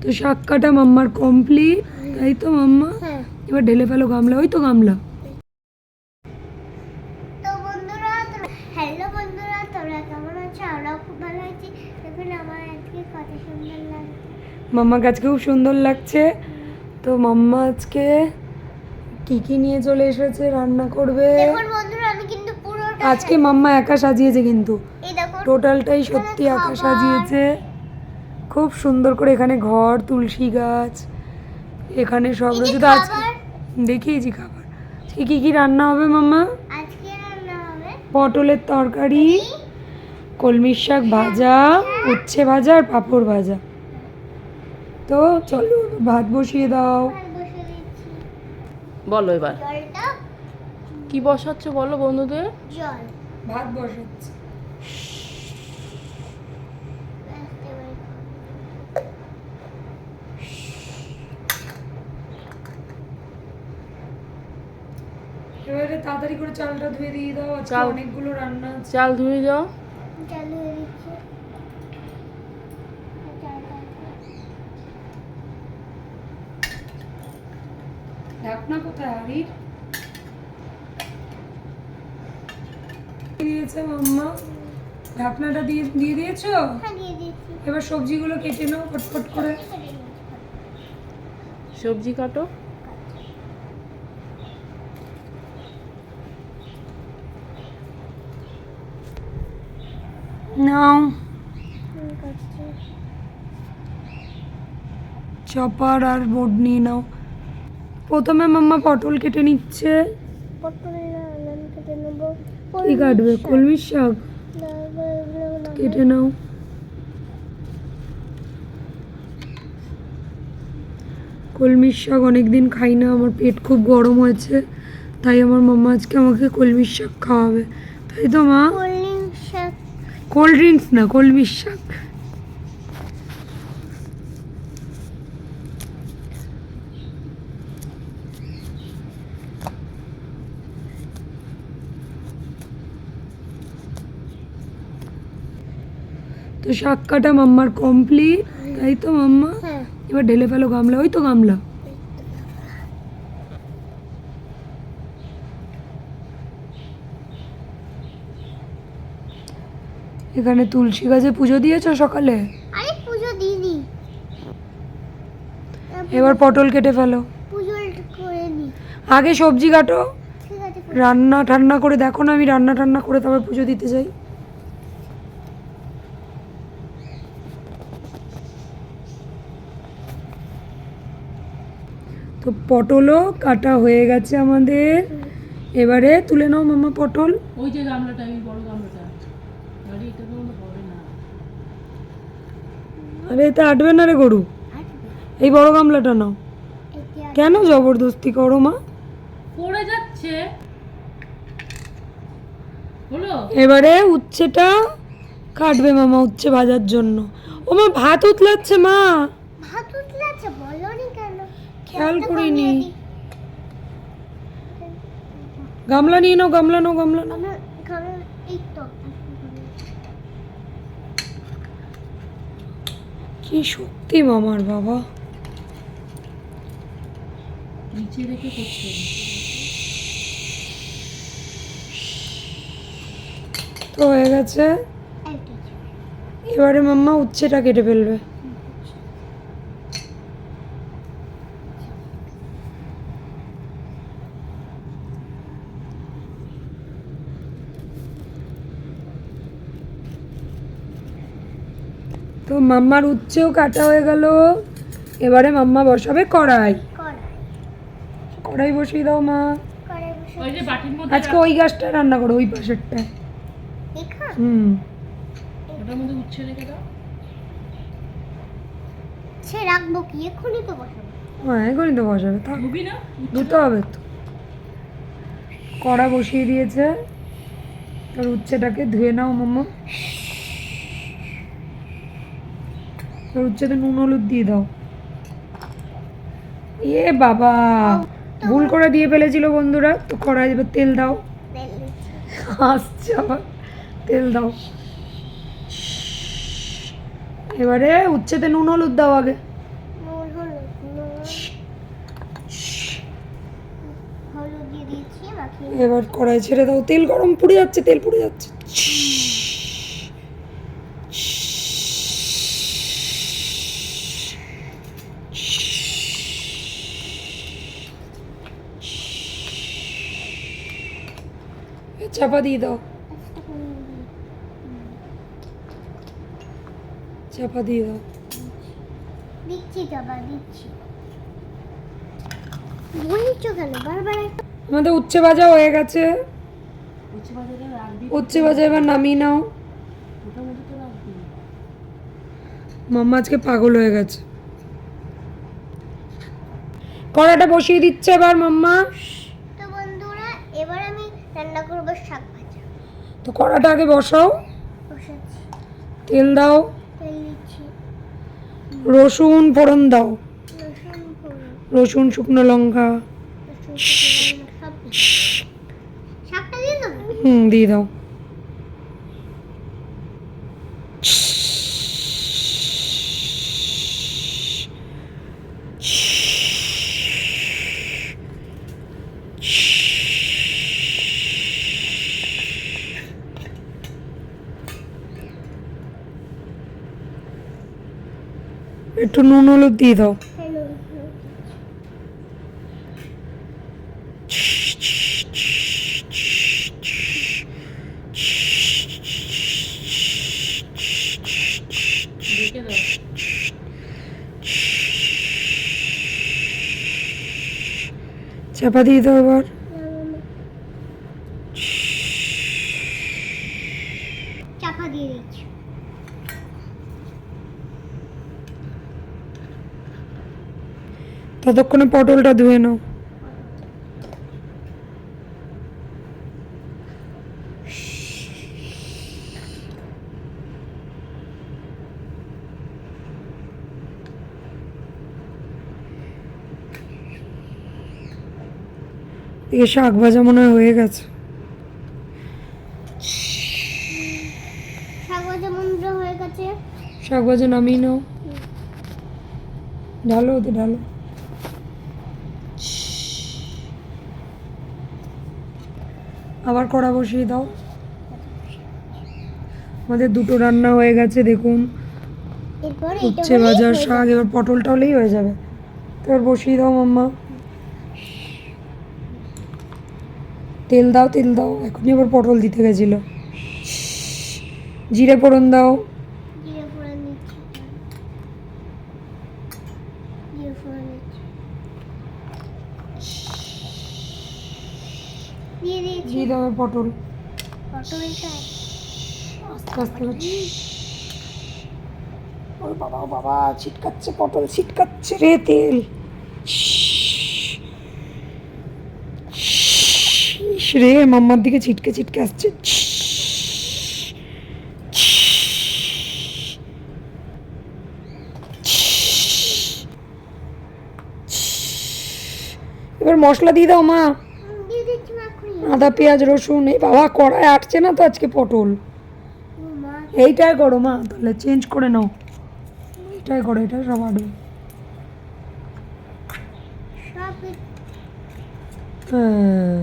তো শাক কাটা মাম্মার কমপ্লিট তাই তো মাম্মা? হ্যাঁ। এবার ঢেলে ফেলো গামলা ওই তো গামলা। তো বন্ধুরা হ্যালো বন্ধুরা তোমরা কেমন আছো? আমরাও খুব ভালো আছি। দেখুন আমার আজকে কত সুন্দর লাগছে। মাম্মাকে আজকে খুব সুন্দর লাগছে। তো মাম্মা আজকে কি কি নিয়ে চলে এসেছে রান্না করবে? দেখুন বন্ধুরা আমি কিন্তু পুরোটা আজকে মাম্মা একা সাজিয়েছে কিন্তু। টোটালটাই সত্যি একা সাজিয়েছে। খুব সুন্দর করে এখানে ঘর তুলসী গাছ এখানে সব রয়েছে। তো আজকে। দেখিয়েছি খাবার। আজকে কি কি রান্না হবে মাম্মা? আজকে রান্না হবে পটলের তরকারি কলমির শাক ভাজা উচ্ছে ভাজা আর পাঁপড় ভাজা। তো চলো ভাত বসিয়ে দাও। বলো এবার। কি বসাচ্ছ বলো বন্ধুদের? জল। ভাত বসাচ্ছি ব্যাস এবার এবারে তাড়াতাড়ি করে চালটা ধুয়ে দিয়ে দাও আজকে অনেকগুলো রান্না আছে। চাল ধুয়ে যাও। চালু হয়ে দিচ্ছি। ঢাকনা কোথায় হাড়ির? দিয়েছে মাম্মা। ঢাকনাটা দিয়ে দিয়ে দিয়েছ? হ্যাঁ এবার সবজিগুলো কেটে নাও ফটফট করে। সবজি কাটো। নাও। চপার আর বোর্ড নিয়ে নাও। প্রথমে মাম্মা পটল কেটে নিচ্ছে। কি কাটবে? কলমির শাক। কেটে নাও। কলমির শাক অনেকদিন খাই না, আমার পেট খুব গরম হয়েছে, তাই আমার মাম্মা আজকে আমাকে কলমির শাক খাওয়াবে। তাই তো মা? কোল্ড ড্রিঙ্কস না, কলমির শাক। তো শাক কাটা মাম্মার কমপ্লিট তাই তো মাম্মা? হ্যাঁ। এবার ঢেলে ফেলো গামলা ওই তো গামলা। এখানে তুলসী গাছে পুজো দিয়েছ সকালে? আরে পুজো দিইনি। এবার পটল কেটে ফেলো। আগে সবজি কাটো রান্না ঠান্না করে দেখো না আমি রান্না টান্না করে তারপর পুজো দিতে যাই। তো পটলও কাটা হয়ে গেছে আমাদের। এবারে তুলে নাও মামা পটল। ওই যে গামলাটা এই বড় গামলাটা। গাড়ি এটা তো হবে না। আরে এটা আটবে না রে গরু? এই বড় গামলাটা নাও। কেন জবরদস্তি করো মা? পড়ে যাচ্ছে। এবারে উচ্ছেটা কাটবে মামা উচ্ছে ভাজার জন্য। ও মা ভাত উতলাচ্ছে মা। ভাত উঠলে আছে বলো খেয়াল করিনি। গামলা নিয়ে নাও গামলা নাও গামলা নাও। কি শক্তি মামার বাবা। নিচে রেখে করতে তো হয়ে গেছে। এবারে মাম্মা উচ্ছেটা কেটে ফেলবে। মাম্মার উচ্ছেও কাটা হয়ে গেল। এবারে মাম্মা বসাবে কড়াই। কড়াই। কড়াই বসিয়ে দাও মা। কড়াই বসে ওই যে বাটির মধ্যে আজকে ওই গাছটা রান্না করো ওই পাশেরটা। হুম। ওটার মধ্যে উচ্ছে রেখে দাও। সে রাখব কি? এক্ষুনি তো বসাবো। হ্যাঁ এখনই তো বসাবে। থাক ধুতে হবে তো। কড়া বসিয়ে দিয়েছে। তার উচ্ছেটাকে ধুয়ে নাও মাম্মা। এবার হচ্ছে নুন হলুদ দিয়ে দাও। এ বাবা ভুল করে দিয়ে ফেলেছিল বন্ধুরা। তো কড়াই এবার তেল দাও। আসছে আবার। তেল দাও। এবারে উচ্ছেতে নুন হলুদ দাও আগে। এবার কড়াই ছেড়ে দাও। তেল গরম পুড়ে যাচ্ছে তেল পুড়ে যাচ্ছে। চাপা দিয়ে দাও। চাপা দিয়ে দাও দিচ্ছি বাবা দিচ্ছি বলছো কেন বারবার একটা আমাদের উচ্ছে ভাজা হয়ে গেছে উচ্ছে ভাজা এবার নামিয়ে নাও। মাম্মা আজকে পাগল হয়ে গেছে। কড়াটা বসিয়ে দিচ্ছে এবার মাম্মা তো বন্ধুরা এবার আমি রান্না করব শাক ভাজা তো কড়াটা আগে বসাও। তেল দাও। রসুন ফোড়ন দাও। রসুন শুকনো লঙ্কা। হুম দিয়ে দাও। একটু নুন হলুদ দিয়ে দাও। চাপা দিয়ে দাও এবার চাপা দিয়ে দিচ্ছি ততক্ষণে পটলটা ধুয়ে নাও। এ শাক ভাজা মনে হয় হয়ে গেছে। শাক ভাজা মন্দ্র হয়ে গেছে। শাক ভাজা নামিয়ে নাও। ঢালো ওতে ঢালো। আবার কড়া বসিয়ে দাও। আমাদের দুটো রান্না হয়ে গেছে দেখুন। উচ্ছে ভাজার শাক এবার পটল টলেই হয়ে যাবে। তো এবার বসিয়ে দাও মাম্মা। তেল দাও তেল দাও। এখনই আবার পটল দিতে গেছিল। জিরে ফোড়ন দাও জিরে ফোড়ন দিচ্ছি জিরে ফোড়ন দিচ্ছি দিয়ে এবার পটল। আস্তে আস্তে করে ও বাবা বাবা ছিটকাচ্ছে পটল ছিটকাচ্ছে রে তেল। রে মাম্মার দিকে ছিটকে ছিটকে আসছে। এবার মশলা দিয়ে দাও মা হুম, দিয়ে দিচ্ছি মাখুনি আদা পেঁয়াজ রসুন এই বাবা কড়ায় আটছে না তো আজকে পটল। এইটাই করো মা তাহলে চেঞ্জ করে নাও। এটাই করো এটাই সব এক- হ্যাঁ।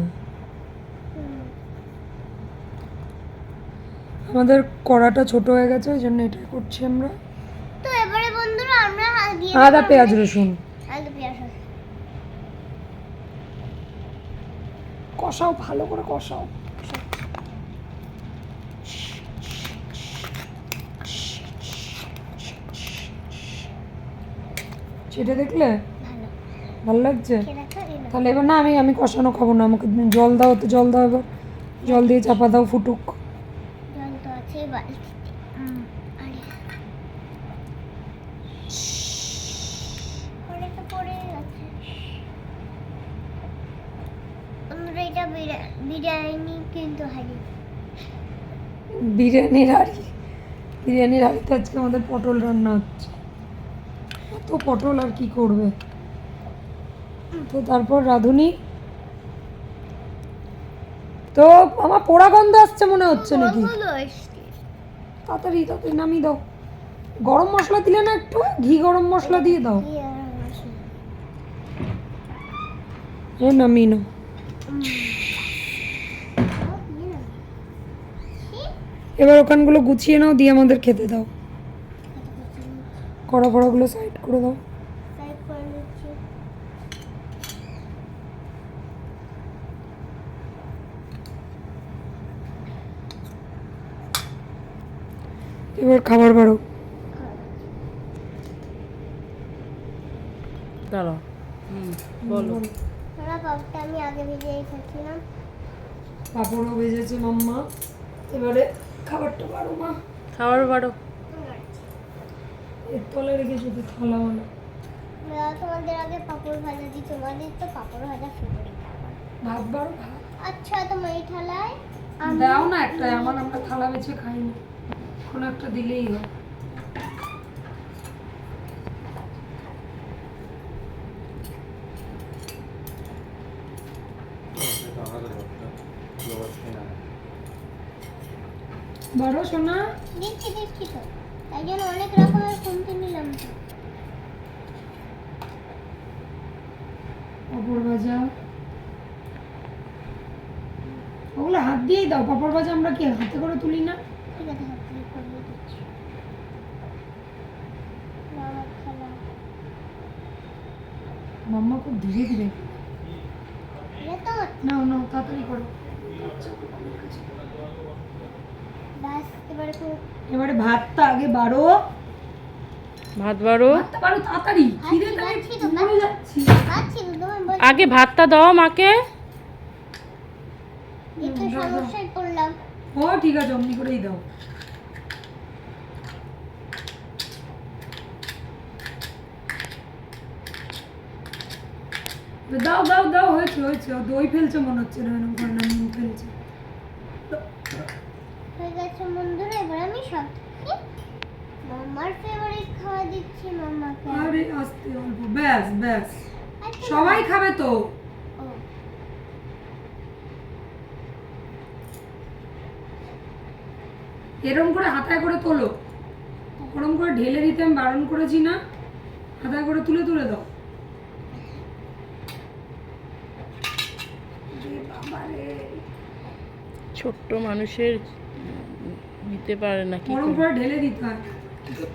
আমাদের কড়াটা ছোট হয়ে গেছে ওই জন্য এটাই করছি আমরা। তো এবারে বন্ধুরা আমরা আদা পেঁয়াজ রসুন আদা পেঁয়াজ রসুন। কষাও ভালো করে কষাও। সেটা দেখলে? ভালো। লাগছে। তাহলে এবার না আমি আমি কষানো খাব না আমাকে জল দাও তো জল দাও এবার। জল দিয়ে চাপা দাও ফুটুক। জল তো আছে বালতিতে হুম, আরে অনেকটা পড়ে গেছে আমরা এটা বিরিয়া- বিরিয়ানি কিন্তু হারি। বিরিয়ানির হাঁড়ি। বিরিয়ানির হাঁড়িতে আজকে আমাদের পটল রান্না হচ্ছে। তো পটল আর কি করবে? তো তারপর রাঁধুনি। তো আমার পোড়া গন্ধ আসছে মনে হচ্ছে নাকি? তাড়াতাড়ি তাড়াতাড়ি নামিয়ে দাও। গরম মশলা দিলে না একটু? ঘি গরম মশলা দিয়ে দাও? এ নামিয়ে নাও হুম। এবার ওখানগুলো গুছিয়ে নাও দিয়ে আমাদের খেতে দাও। কড়া ফড়াগুলো সাইড করে দাও। এবার খাবার বাড়ো। দাঁড়াও হুম বলো। আমি আগে ভেজে পাঁপড়ও ভেজেছে মাম্মা। এবারে খাবারটা বাড়ো মা। খাবার বাড়ো এর তলে রেখে শুধু থালা মানে তোমাদের আগে পাপড় ভাজা দিই তোমাদের তো পাপড় ভাজা ফেভারিট ভাত বাড়ো ভাত। আচ্ছা তোমার এই ঠালায় আমি দাও না একটা আমার আমরা থালা বেছে খাই না কোনো একটা দিলেই হয়। বারো সোনা। দিচ্ছি দিচ্ছি তো। তাই জন্য অনেক রকমের কিনতে নিলাম তো। পাপড় ভাজা। ওগুলো হাত দিয়েই দাও পাপড় ভাজা আমরা কি হাতে করে তুলি না? ঠিক আছে হাত দিয়ে করে দিচ্ছি। মাম্মা খুব ধীরে ধীরে। নাও নাও তাড়াতাড়ি করো। এবারে ভাতটা আগে বাড়ো। ভাত তাড়াতাড়ি। যাচ্ছি। আচ্ছা আগে ভাতটা দাও মাকে। দাও, দাও। ও ঠিক আছে অমনি করেই দাও। দাও দাও দাও হয়েছে হয়েছে। দই ফেলছে মনে হচ্ছে না এরকম করে না নুন ফেলছে হয়ে গেছে বন্ধুরা এবার মামার ফেভারিট খাওয়া দিচ্ছি মামাকে। আরে আস্তে অল্প ব্যাস ব্যাস। আচ্ছা, সবাই খাবে তো? এরম করে হাতায় করে তোলো। ওরম করে ঢেলে দিতে আমি বারণ করেছি না। হাতায় করে তুলে তুলে দাও। ছোট্ট মানুষের দিতে পারে না কি ওরম করে? ঢেলে দিতে হয়।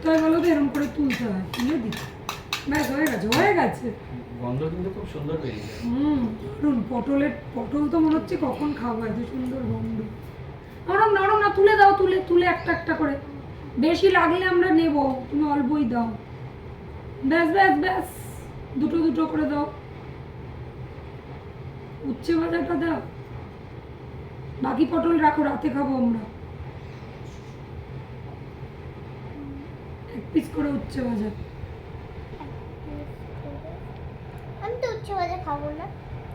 হয় বলো তো এরম করে তুলতে হয় তুলে দিতে ব্যাস হয়ে গেছে হয়ে গেছে। গন্ধ কিন্তু খুব সুন্দর বেরিয়েছে হুম দারুণ পটলের পটল তো মনে হচ্ছে কখন খাব এত সুন্দর গন্ধ। নরম নরম না তুলে দাও তুলে তুলে একটা একটা করে। বেশি লাগলে আমরা নেব তুমি অল্পই দাও। ব্যাস ব্যাস ব্যাস দুটো দুটো করে দাও। উচ্ছে ভাজাটা দাও। বাকি পটল রাখো রাতে খাব আমরা এক পিস করে উচ্ছে ভাজা আমি তো উচ্চ ভাজা খাব না।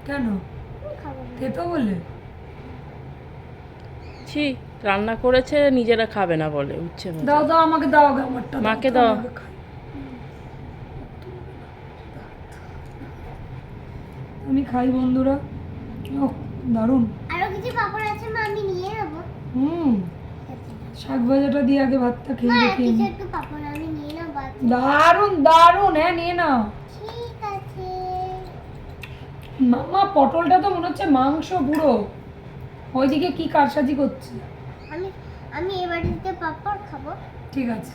কেন? খেতে বলে? ছি রান্না করেছে নিজেরা খাবে না বলে উচ্ছে। দাও দাও আমাকে দাও আমারটা মাকে দাও। আমি খাই। বন্ধুরা। ও দারুণ। আরও কিছু পাপড় আছে মা আমি নিয়ে নেব। হুম। শাক ভাজাটা দিয়ে আগে ভাতটা খেয়ে দেখি। কিছু একটু পাপড় দারুণ দারুণ হ্যাঁ নিয়ে নাও। ঠিক আছে। মামা পটলটা তো মনে হচ্ছে মাংস পুরো ওইদিকে কি কারসাজি করছে? আমি আমি এবারে পাপড় খাব। ঠিক আছে।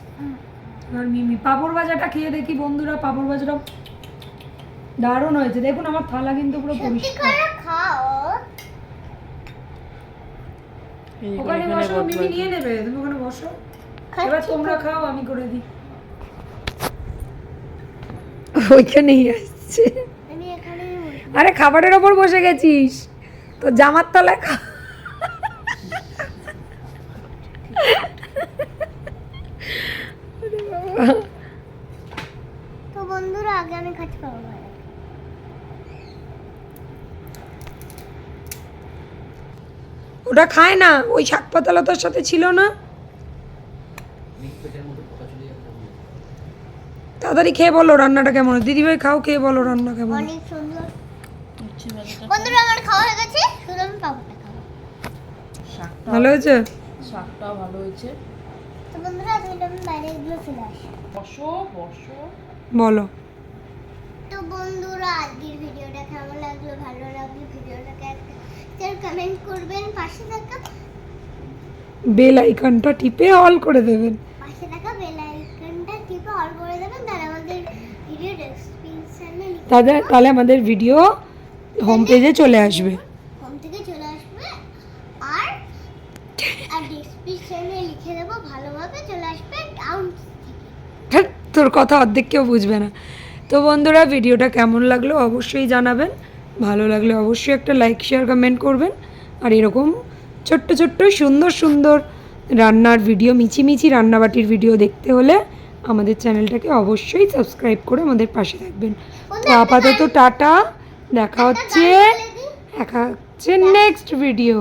এবার মিমি পাঁপড় ভাজাটা খেয়ে দেখি বন্ধুরা পাঁপড় ভাজাটা দারুণ হয়েছে। দেখুন আমার থালা কিন্তু পুরো সত্যি পরিষ্কার। করে খাও। ওখানে বসো মিমি নিয়ে নেবে। তুমি ওখানে বসো। এবার তোমরা খাও আমি করে দিই। ওইখানেই আসছে। আরে খাবারের ওপর বসে গেছিস। তো জামার তলায় খা তো বন্ধুরা আগে আমি খাচ্ছি ওটা খায় না ওই শাক পাতালতার সাথে ছিল না? তাড়াতাড়ি খেয়ে বলো রান্নাটা কেমন দিদিভাই খাও খেয়ে বলো রান্না কেমন অনেক সুন্দর। বন্ধুরা আমার খাওয়া হয়ে গেছে। শুধু আমি পাপড়টা খাব। ভালো হয়েছে? শাকটাও ভালো হয়েছে। তো বন্ধুরা আমি বাইরে এগুলো চলে আসি। বসো বসো। বলো। তো বন্ধুরা আজকের ভিডিওটা কেমন লাগল? ভালো লাগল ভিডিওটাকে একটা কমেন্ট করবেন পাশে থাকা বেল আইকনটা টিপে অল করে দেবেন। পাশে থাকা বেল আইকনটা টিপে অল করে দেবেন তাহলে আমাদের ভিডিও ডেসক্রিপশনে তাদের তাহলে আমাদের ভিডিও হোম পেজে চলে আসবে। হোম থেকে চলে আসবে। আর আর ডেসক্রিপশনে লিখে দেবো ভালোভাবে চলে আসবে অ্যাকাউন্ট তোর কথা অর্ধেক কেউ বুঝবে না। তো বন্ধুরা ভিডিওটা কেমন লাগল অবশ্যই জানাবেন। ভালো লাগলে অবশ্যই একটা লাইক শেয়ার কমেন্ট করবেন। আর এরকম ছোট্ট ছোট্ট সুন্দর সুন্দর রান্নার ভিডিও মিচিমিচি রান্নাবাটির ভিডিও দেখতে হলে আমাদের চ্যানেলটাকে অবশ্যই সাবস্ক্রাইব করে আমাদের পাশে থাকবেন। তো আপাতত টাটা। দেখা হচ্ছে দেখা হচ্ছে নেক্সট ভিডিও